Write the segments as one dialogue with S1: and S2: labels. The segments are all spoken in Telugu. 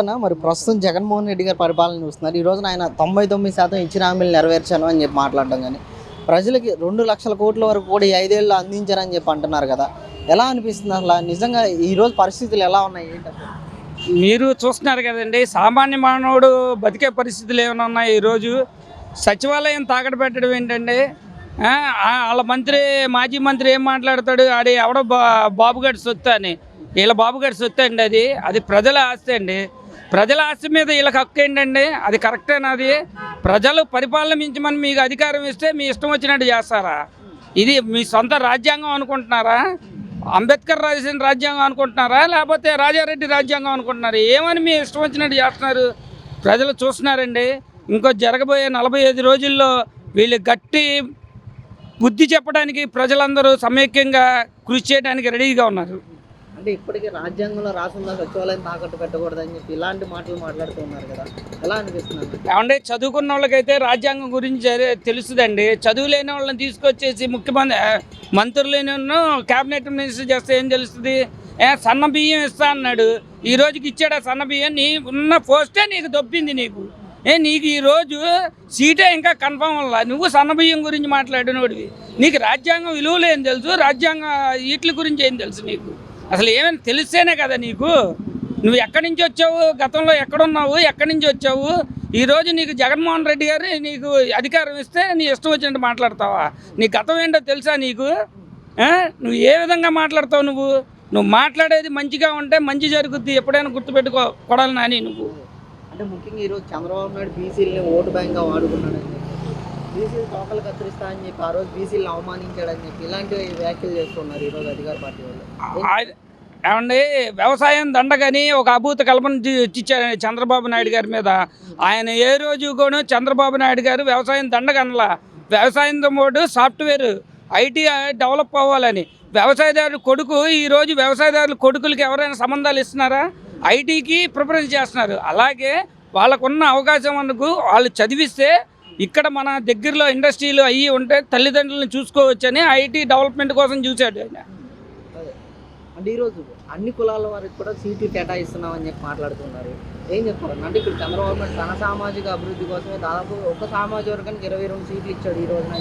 S1: అన్న మరి ప్రస్తుతం జగన్మోహన్ రెడ్డి గారి పరిపాలన చూస్తున్నారు. ఈ రోజున ఆయన తొంభై తొమ్మిది శాతం ఇచ్చిన హామీలు నెరవేర్చాను అని చెప్పి మాట్లాడడం కానీ ప్రజలకి రెండు లక్షల కోట్ల వరకు కూడా ఈ ఐదేళ్ళు అందించారని చెప్పి అంటున్నారు కదా. ఎలా అనిపిస్తుంది అసలు? నిజంగా ఈరోజు పరిస్థితులు ఎలా ఉన్నాయి?
S2: మీరు చూస్తున్నారు కదండి సామాన్య మానవుడు బతికే పరిస్థితులు ఏమైనా ఉన్నాయి ఈరోజు సచివాలయం తాకట పెట్టడం ఏంటండి వాళ్ళ మంత్రి మాజీ మంత్రి ఏం మాట్లాడతాడు? ఆడి ఎవడో బా బాబుగాడి సొత్తు అని. వీళ్ళ బాబుగాడి సొత్తు అండి అది. అది ప్రజల ఆస్తి అండి. ప్రజల ఆస్తి మీద వీళ్ళకి హక్కు ఏంటండి? అది కరెక్టేనా అది? ప్రజలు పరిపాలన మించమని మీకు అధికారం ఇస్తే మీ ఇష్టం వచ్చినట్టు చేస్తారా? ఇది మీ సొంత రాజ్యాంగం అనుకుంటున్నారా? అంబేద్కర్ రాసిన రాజ్యాంగం అనుకుంటున్నారా? లేకపోతే రాజారెడ్డి రాజ్యాంగం అనుకుంటున్నారా? ఏమని మీ ఇష్టం వచ్చినట్టు చేస్తున్నారు? ప్రజలు చూస్తున్నారండి. ఇంకో జరగబోయే నలభై ఐదు రోజుల్లో వీళ్ళు గట్టి బుద్ధి చెప్పడానికి ప్రజలందరూ సమైక్యంగా కృషి చేయడానికి రెడీగా ఉన్నారు.
S1: అంటే ఇప్పటికీ రాజ్యాంగంలో రాసున్న సచివాలయం తాకట్టు పెట్టకూడదని చెప్పి ఇలాంటి మాటలు మాట్లాడుతున్నారు కదా. ఎలా అనిపిస్తుంది
S2: అంటే చదువుకున్న వాళ్ళకైతే రాజ్యాంగం గురించి తెలుసుదండి. తెలుస్తుందండి చదువు లేని వాళ్ళని తీసుకొచ్చేసి ముఖ్యమంత్రి మంత్రులను క్యాబినెట్ మినిస్టర్ చేస్తే ఏం తెలుస్తుంది? సన్న బియ్యం ఇస్తా అన్నాడు. ఈ రోజుకి ఇచ్చాడా సన్న బియ్యం? నీ ఉన్న పోస్టే నీకు దొబ్బింది నీకు. ఏ నీకు ఈరోజు సీటే ఇంకా కన్ఫర్మ్ వల్ల నువ్వు సన్న బియ్యం గురించి మాట్లాడినోడివి. నీకు రాజ్యాంగం విలువలు ఏం తెలుసు రాజ్యాంగ వీటి గురించి ఏం తెలుసు నీకు? అసలు ఏమైనా తెలిస్తేనే కదా నీకు? నువ్వు ఎక్కడి నుంచి వచ్చావు? గతంలో ఎక్కడున్నావు? ఎక్కడి నుంచి వచ్చావు? ఈరోజు నీకు జగన్మోహన్ రెడ్డి గారు నీకు అధికారం ఇస్తే నీ ఇష్టం వచ్చినట్టు మాట్లాడతావా? నీ గతం ఏంటో తెలుసా నీకు? నువ్వు ఏ విధంగా మాట్లాడతావు నువ్వు? నువ్వు మాట్లాడేది మంచిగా ఉంటే మంచి జరుగుద్ది. ఎప్పుడైనా గుర్తుపెట్టుకో కొడాలి నాని నువ్వు.
S1: అంటే ముఖ్యంగా ఈరోజు చంద్రబాబు నాయుడు బీసీలని ఓటు బ్యాంక్గా వాడుకున్నాడు బీసీలు తోకలు కత్తిరిస్తా అని చెప్పి ఆ రోజు బీసీలు అవమానించాడని చెప్పి ఇలాంటి వ్యాఖ్యలు చేస్తున్నారు ఈరోజు అధికార పార్టీ వాళ్ళు.
S2: ఏమండి వ్యవసాయం దండగని ఒక అభూత కల్పన చే- ఇచ్చారు చంద్రబాబు నాయుడు గారి మీద. ఆయన ఏ రోజు కూడా చంద్రబాబు నాయుడు గారు వ్యవసాయం దండగనలా వ్యవసాయంతో పాటు సాఫ్ట్వేర్ ఐటీ డెవలప్ అవ్వాలని. వ్యవసాయదారుడు కొడుకు ఈరోజు వ్యవసాయదారుల కొడుకులకి ఎవరైనా సంబంధాలు ఇస్తున్నారా? ఐటీకి ప్రిఫరెన్స్ చేస్తున్నారు. అలాగే వాళ్ళకున్న అవకాశం అందుకు వాళ్ళు చదివిస్తే ఇక్కడ మన దగ్గరలో ఇండస్ట్రీలు అయ్యి ఉంటే తల్లిదండ్రులను చూసుకోవచ్చని ఐటీ డెవలప్మెంట్ కోసం చూశాడు ఆయన.
S1: అంటే ఈరోజు అన్ని కులాల వారికి కూడా సీట్లు కేటాయిస్తున్నామని చెప్పి మాట్లాడుతున్నారు. ఏం చెప్తారు అంటే ఇప్పుడు చంద్రబాబు నాయుడు తన సామాజిక అభివృద్ధి కోసమే దాదాపు ఒక సామాజిక వర్గానికి ఇరవై రెండు సీట్లు ఇచ్చాడు ఈ రోజున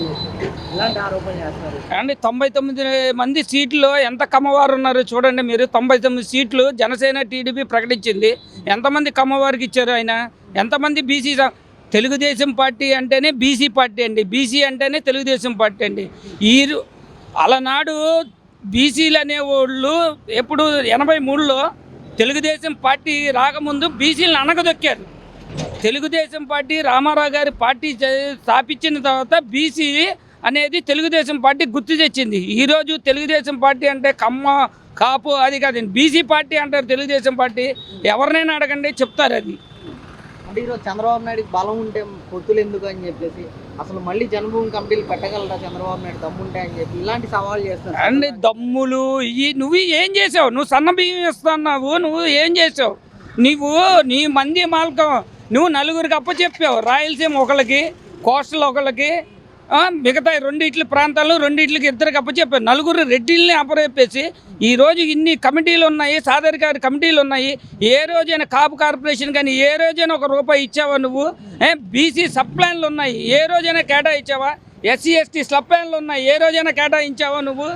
S1: ఇలాంటి ఆరోపణలు చేస్తున్నారు.
S2: అండి తొంభై తొమ్మిది మంది సీట్లు ఎంత కమ్మవారు ఉన్నారు చూడండి మీరు. తొంభై తొమ్మిది సీట్లు జనసేన టీడీపీ ప్రకటించింది. ఎంతమంది కమ్మవారికి ఇచ్చారు ఆయన? ఎంతమంది బీసీ తెలుగుదేశం పార్టీ అంటేనే బీసీ పార్టీ అండి. బీసీ అంటేనే తెలుగుదేశం పార్టీ అండి. ఈ అలనాడు బీసీలు అనేవాళ్ళు ఎప్పుడు ఎనభై మూడులో తెలుగుదేశం పార్టీ రాకముందు బీసీలను అనగదొక్కారు తెలుగుదేశం పార్టీ రామారావు గారి పార్టీ స్థాపించిన తర్వాత బీసీ అనేది తెలుగుదేశం పార్టీ గుర్తు తెచ్చింది. ఈరోజు తెలుగుదేశం పార్టీ అంటే కమ్మ కాపు అది కాదండి. బీసీ పార్టీ అంటారు తెలుగుదేశం పార్టీ. ఎవరినైనా అడగండి చెప్తారు అది.
S1: అంటే ఈరోజు చంద్రబాబు నాయుడుకి బలం ఉంటే పొత్తులు ఎందుకు అని చెప్పేసి అసలు మళ్ళీ జన్మభూమి కమిటీలు పెట్టగలరా చంద్రబాబు నాయుడు? దమ్ముంటే అని చెప్పి ఇలాంటి సవాల్ చేస్తాను
S2: అండి దమ్ములు ఈ నువ్వు ఏం చేసావు? నువ్వు సన్న బియ్యం ఇస్తున్నావు నువ్వు ఏం చేసావు? నువ్వు నీ మంది మాల్కం నువ్వు నలుగురికి అప్పచెప్పావు రాయలసీమ ఒకళ్ళకి కోస్టల్ ఒకళ్ళకి మిగతా రెండిట్ల ప్రాంతాలు రెండిట్లకి ఇద్దరికి అప్పచెప్పారు నలుగురు రెడ్డిల్ని అప్పచెప్పేసి ఈ రోజు ఇన్ని కమిటీలు ఉన్నాయి సాధారణ కమిటీలు ఉన్నాయి. ఏ రోజైనా కాపు కార్పొరేషన్ కానీ ఏ రోజైనా ఒక రూపాయి ఇచ్చావా నువ్వు? బీసీ సప్లాన్లు ఉన్నాయి. ఏ రోజైనా కేటాయించావా ఎస్సీ ఎస్టీ సప్లాన్లు ఉన్నాయి. ఏ రోజైనా కేటాయించావా నువ్వు?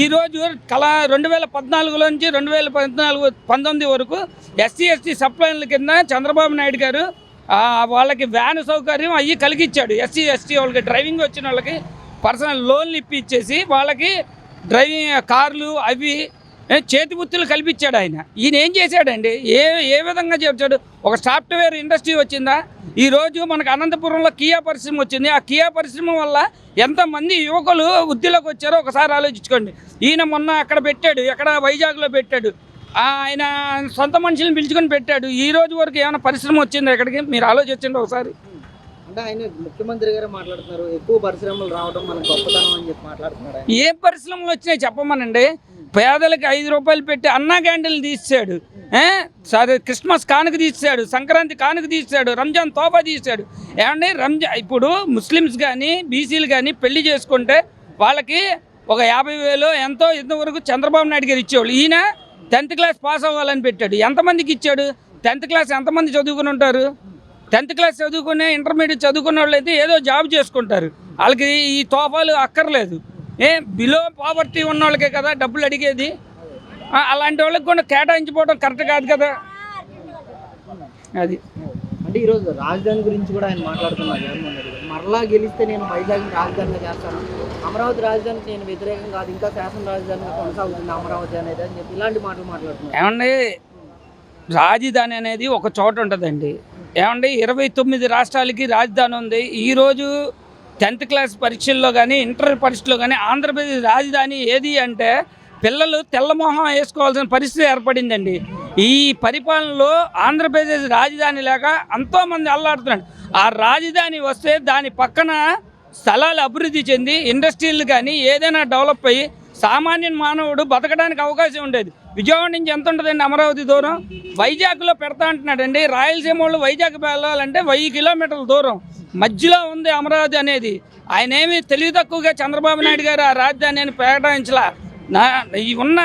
S2: ఈ రోజు రెండు వేల పద్నాలుగులో నుంచి రెండు వేల పద్నాలుగు పంతొమ్మిది వరకు ఎస్సీ ఎస్టీ సబ్ కింద చంద్రబాబు నాయుడు గారు వాళ్ళకి వ్యాన్ సౌకర్యం అయ్యి కలిగించాడు ఎస్సీ ఎస్టీ వాళ్ళకి డ్రైవింగ్ వచ్చిన వాళ్ళకి పర్సనల్ లోన్లు ఇప్పించేసి వాళ్ళకి డ్రైవింగ్ కార్లు అవి చేతి వృత్తులు కల్పించాడు ఆయన. ఈయన ఏం చేశాడండి? ఏ ఏ విధంగా చేశాడు ఒక సాఫ్ట్వేర్ ఇండస్ట్రీ వచ్చిందా? ఈ రోజు మనకు అనంతపురంలో కియా పరిశ్రమ వచ్చింది. ఆ కియా పరిశ్రమ వల్ల ఎంతమంది యువకులు వృద్ధిలోకి వచ్చారో ఒకసారి ఆలోచించుకోండి. ఈయన మొన్న అక్కడ పెట్టాడు ఎక్కడ వైజాగ్లో పెట్టాడు. ఆయన సొంత మనుషులను పిలుచుకొని పెట్టాడు. ఈ రోజు వరకు ఏమైనా పరిశ్రమ వచ్చిందా ఎక్కడికి? మీరు ఆలోచించండి ఒకసారి.
S1: అంటే ఆయన ముఖ్యమంత్రి గారే మాట్లాడుతున్నారు. ఎక్కువ పరిశ్రమలు రావడం మన గొప్పతనం అని చెప్పి మాట్లాడుతున్నారు.
S2: ఏ పరిశ్రమలు వచ్చినాయి చెప్పమనండి. పేదలకు ఐదు రూపాయలు పెట్టి అన్నా క్యాంటీన్లు తీసాడు? సరే క్రిస్మస్ కానుక తీసాడు సంక్రాంతి కానుక తీసాడు రంజాన్ తోఫా తీసాడు ఏమండి రంజాన్ ఇప్పుడు ముస్లిమ్స్ కానీ బీసీలు కానీ పెళ్ళి చేసుకుంటే వాళ్ళకి ఒక యాభై వేలు ఎంతో ఇంతవరకు చంద్రబాబు నాయుడు గారు ఇచ్చేవాళ్ళు. ఈయన టెన్త్ క్లాస్ పాస్ అవ్వాలని పెట్టాడు. ఎంతమందికి ఇచ్చాడు? టెన్త్ క్లాస్ ఎంతమంది చదువుకుని ఉంటారు? టెన్త్ క్లాస్ చదువుకునే ఇంటర్మీడియట్ చదువుకున్న వాళ్ళు అయితే ఏదో జాబ్ చేసుకుంటారు. వాళ్ళకి ఈ తోఫాలు అక్కర్లేదు. ఏ బిలో పావర్టీ ఉన్న వాళ్ళకే కదా డబ్బులు అడిగేది? అలాంటి వాళ్ళకి కూడా కేటాయించిపోవడం కరెక్ట్ కాదు కదా? అది.
S1: అంటే ఈరోజు రాజధాని గురించి కూడా ఆయన మాట్లాడుతున్నారు. మరలా గెలిస్తే నేను వైజాగ్ రాజధానిగా చేస్తాను. అమరావతి రాజధానికి నేను వ్యతిరేకం కాదు ఇంకా శాసన రాజధాని కొనసాగుతుంది అమరావతి అనేది అని చెప్పి ఇలాంటి మాటలు మాట్లాడుతున్నాను
S2: ఏమండి రాజధాని అనేది ఒక చోట ఉంటుందండి. ఏమండి ఇరవై తొమ్మిది రాష్ట్రాలకి రాజధాని ఉంది. ఈరోజు టెన్త్ క్లాస్ పరీక్షల్లో కానీ ఇంటర్ పరీక్షలో కానీ ఆంధ్రప్రదేశ్ రాజధాని ఏది అంటే పిల్లలు తెల్లమొహం వేసుకోవాల్సిన పరిస్థితి ఏర్పడిందండి. ఈ పరిపాలనలో ఆంధ్రప్రదేశ్ రాజధాని లేక ఎంతోమంది అల్లాడుతున్నాడు ఆ రాజధాని వస్తే దాని పక్కన స్థలాలు అభివృద్ధి చెంది ఇండస్ట్రీలు కానీ ఏదైనా డెవలప్ అయ్యి సామాన్య మానవుడు బతకడానికి అవకాశం ఉండేది. విజయవాడ నుంచి ఎంత ఉంటుందండి అమరావతి దూరం? వైజాగ్లో పెడతా అంటున్నాడండి. రాయలసీమ వాళ్ళు వైజాగ్ వెళ్ళాలంటే వెయ్యి కిలోమీటర్ల దూరం. మధ్యలో ఉంది అమరావతి అనేది. ఆయన ఏమి తెలివి తక్కువగా చంద్రబాబు నాయుడు గారు ఆ రాజధానిని ప్రకటించలా. నా ఉన్న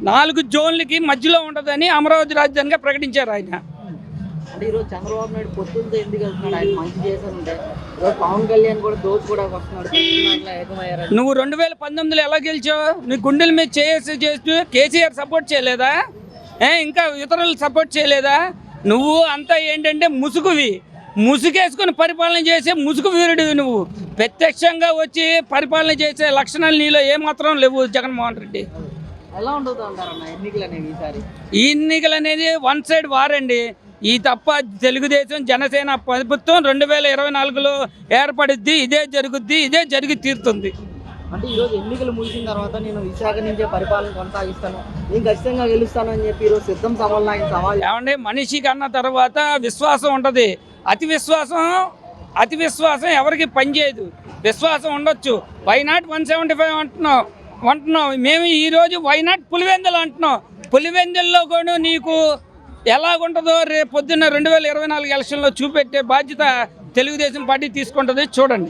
S2: నాలుగు జోన్లకి మధ్యలో ఉంటుందని అమరావతి రాజధానిగా ప్రకటించారు ఆయన.
S1: అంటే ఈరోజు చంద్రబాబు నాయుడు పొత్తులతో ఎందుకు వెళ్తున్నాడు? ఆయన మంచి చేశానంటే ఈరోజు పవన్ కళ్యాణ్ కూడా దోచు కూడా వస్తున్నాడు.
S2: నువ్వు రెండు వేల పంతొమ్మిదిలో ఎలా గెలిచావు? నీ గుండెల మీద చేసి చేస్తూ కేసీఆర్ సపోర్ట్ చేయలేదా? ఏ ఇంకా ఇతరులు సపోర్ట్ చేయలేదా? నువ్వు అంతా ఏంటంటే ముసుగువి. ముసుగేసుకొని పరిపాలన చేసే ముసుగు వీరుడివి నువ్వు. ప్రత్యక్షంగా వచ్చి పరిపాలన చేసే లక్షణాలు నీలో ఏమాత్రం లేవు జగన్మోహన్ రెడ్డి.
S1: ఎలా ఉండదు అంటారన్న ఎన్నికలు అనేవి ఈసారి?
S2: ఈ ఎన్నికలు అనేది వన్ సైడ్ వారండి. ఈ తప్ప తెలుగుదేశం జనసేన ప్రభుత్వం రెండు వేల ఇరవై నాలుగులో ఏర్పడుద్ది ఇదే జరుగుద్ది ఇదే జరిగి తీరుతుంది.
S1: అంటే ఈరోజు ఎన్నికలు ముగిసిన తర్వాత నేను విశాఖ నుంచే పరిపాలన కొనసాగిస్తాను. నేను ఖచ్చితంగా గెలుస్తాను అని చెప్పి ఈరోజు సిద్ధం సవాల్ ఆయన సవాల్.
S2: ఏమంటే మనిషి కన్న తర్వాత విశ్వాసం ఉంటుంది అతి విశ్వాసం అతి విశ్వాసం ఎవరికి పనిచేయదు. విశ్వాసం ఉండొచ్చు. Why not one seventy five అంటున్నాం అంటున్నాం మేము ఈరోజు వై నాట్ పులివెందులు అంటున్నాం పులివెందుల్లో కూడా నీకు ఎలాగుంటుందో రేపు పొద్దున్న రెండు వేల ఇరవై నాలుగు ఎలక్షన్లో చూపెట్టే బాధ్యత తెలుగుదేశం పార్టీ తీసుకుంటుంది. చూడండి.